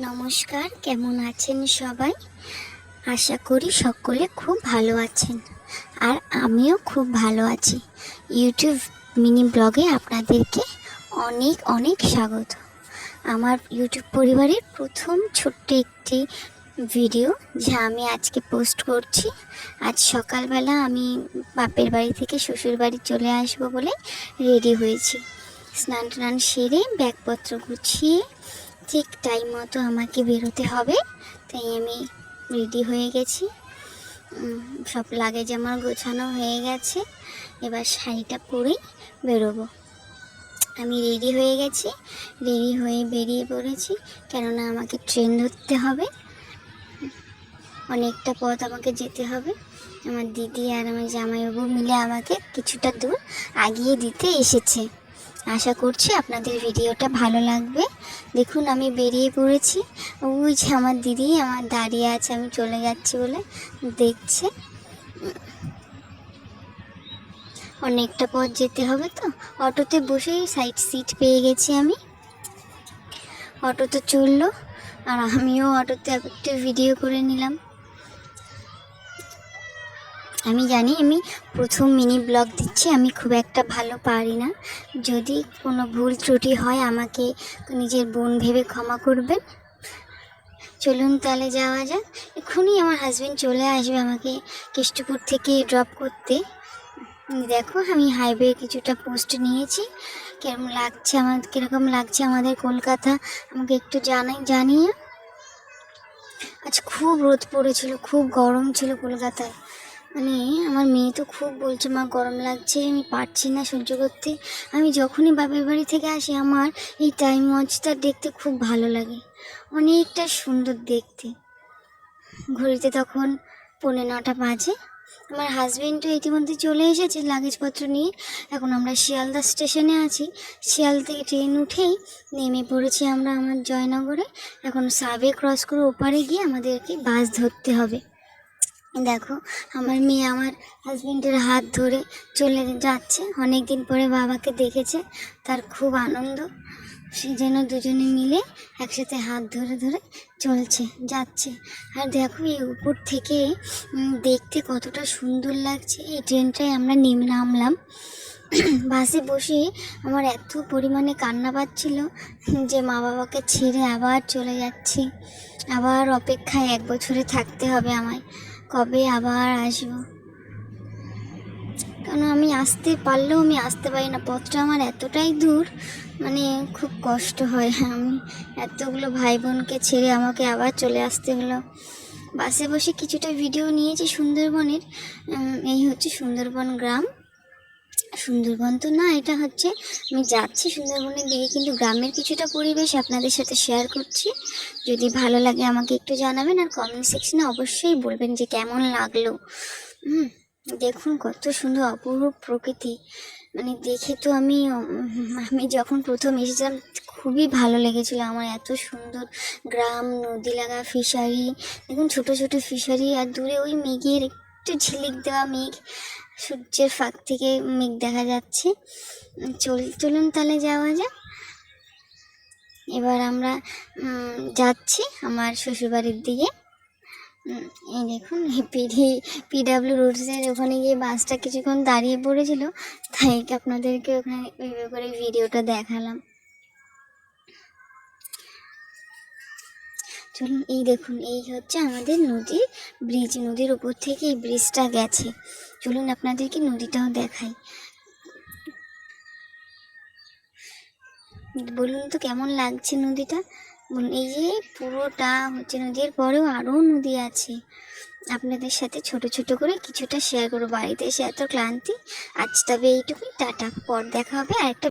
নমস্কার, কেমন আছেন সবাই? আশা করি সকলে খুব ভালো আছেন। আর আমিও খুব ভালো আছি। ইউটিউব মিনি ব্লগে আপনাদেরকে অনেক অনেক স্বাগত। আমার ইউটিউব পরিবারের প্রথম ছোট্ট একটি ভিডিও যা আমি আজকে পোস্ট করছি। আজ সকালবেলা আমি বাপের বাড়ি থেকে শ্বশুর বাড়ি চলে আসব বলে রেডি হয়েছি। স্নান টান সেরে ব্যাগপত্র গুছিয়ে ঠিক টাইম মতো আমাকে বেরোতে হবে। তাই আমি রেডি হয়ে গেছি। সব লাগেজ আমার গোছানো হয়ে গেছে। এবার শাড়িটা পরেই বেরোবো। আমি রেডি হয়ে গেছি। রেডি হয়ে বেরিয়ে পড়েছি। কেননা আমাকে ট্রেন ধরতে হবে। অনেকটা পথ আমাকে যেতে হবে। আমার দিদি আর আমার জামাইবাবু মিলে আমাকে কিছুটা দূর আগিয়ে দিতে এসেছে। আশা করছি আপনাদের ভিডিওটা ভালো লাগবে। দেখুন, আমি বেরিয়ে পড়েছি। ওই যে আমার দিদি, আমার দাঁড়িয়ে আছে, আমি চলে যাচ্ছি বলে দেখছে। অনেকটা পথ যেতে হবে তো। অটোতে বসেই সাইড সিট পেয়ে গেছি আমি। অটো তো চলল আর আমিও অটোতে একটু ভিডিও করে নিলাম। আমি জানি আমি প্রথম মিনি ব্লগ দিচ্ছি, আমি খুব একটা ভালো পারি না। যদি কোনো ভুল ত্রুটি হয়, আমাকে নিজের বোন ভেবে ক্ষমা করবেন। চলুন তাহলে যাওয়া যাক। এক্ষুনি আমার হাজব্যান্ড চলে আসবে আমাকে কেষ্টপুর থেকে ড্রপ করতে। দেখো, আমি হাইওয়ে কিছুটা পোস্ট নিয়েছি। কেরম লাগছে আমার, কীরকম লাগছে আমাদের কলকাতা? আমাকে একটু জানাই জানিয়ে আজ খুব রোদ পড়েছিল, খুব গরম ছিল কলকাতায়। মানে আমার মেয়ে তো খুব বলছে, মা, গরম লাগছে, আমি পারছি না সহ্য করতে। আমি যখনই বাপের বাড়ি থেকে আসি, আমার এই টাইম ওয়াচটা দেখতে খুব ভালো লাগে, অনেকটা সুন্দর দেখতে। ঘড়িতে তখন পৌনে নটা বাজে, আমার হাজবেন্ডও ইতিমধ্যে চলে এসেছে লাগেজপত্র নিয়ে। এখন আমরা শিয়ালদা স্টেশনে আছি। শিয়াল থেকে ট্রেন উঠেই নেমে পড়েছি আমরা আমার জয়নগরে। এখন সাবে ক্রস করে ওপারে গিয়ে আমাদেরকে বাস ধরতে হবে। দেখো, আমার মেয়ে আমার হাজবেন্ডের হাত ধরে চলে যাচ্ছে। অনেক দিন পরে বাবাকে দেখেছে, তার খুব আনন্দ। সে যেন দুজনে মিলে একসাথে হাত ধরে ধরে চলছে, যাচ্ছে। আর দেখো, এই উপর থেকে দেখতে কতটা সুন্দর লাগছে। এই ট্রেনটায় আমরা নেমে, নামলাম। বাসে বসে আমার এত পরিমাণে কান্না পাচ্ছিল যে মা বাবাকে ছেড়ে আবার চলে যাচ্ছি। আবার অপেক্ষায় এক বছরে থাকতে হবে আমায়। কবে আবার আসব? কারণ আমি আসতে পারলেও আমি আসতে পারি না। পথটা আমার এতটাই দূর মানে খুব কষ্ট হয়। আমি এতগুলো ভাই বোনকে ছেড়ে আমাকে আবার চলে আসতে হলো। বাসে বসে কিছুটা ভিডিও নিয়েছি সুন্দরবনের। এই হচ্ছে সুন্দরবন গ্রাম। সুন্দরবন তো না, এটা হচ্ছে আমি যাচ্ছি সুন্দরবনের দিকে, কিন্তু গ্রামের কিছুটা পরিবেশ আপনাদের সাথে শেয়ার করছি। যদি ভালো লাগে আমাকে একটু জানাবেন আর কমেন্ট সেকশনে অবশ্যই বলবেন যে কেমন লাগল। হুম, দেখুন কত সুন্দর অপরূপ প্রকৃতি। মানে দেখে তো আমি আমি যখন প্রথম এসেছিলাম, খুবই ভালো লেগেছিল আমার এত সুন্দর গ্রাম, নদী লাগা ফিশারি দেখুন ছোট ছোট ফিশারি আর দূরে ওই মেঘের একটু ঝিলিক দেওয়া মেঘ। সূর্যের ফাঁক থেকে মেঘ দেখা যাচ্ছে। চল, চলুন তাহলে যাওয়া যাক। এবার আমরা যাচ্ছি আমার শ্বশুরবাড়ির দিকে। এই দেখুন, পিডি, পিডাব্লিউ রোডসের ওখানে গিয়ে বাসটা কিছুক্ষণ দাঁড়িয়ে পড়েছিল। তাই আপনাদেরকে ওখানে করে ভিডিওটা দেখালাম। চলুন, এই দেখুন, এই হচ্ছে আমাদের নদীর ব্রিজ নদীর উপর থেকে এই ব্রিজটা গেছে। চলুন আপনাদেরকে নদীটাও দেখাই। বলুন তো, কেমন লাগছে নদীটা? বলুন, এই যে পুরোটা হচ্ছে নদীর পরেও আরও নদী আছে। আপনাদের সাথে ছোট ছোট করে কিছুটা শেয়ার করব। বাড়িতে এসে এত ক্লান্তি, আজ তবে এইটুকুই, টাটা। পর দেখা হবে আর একটা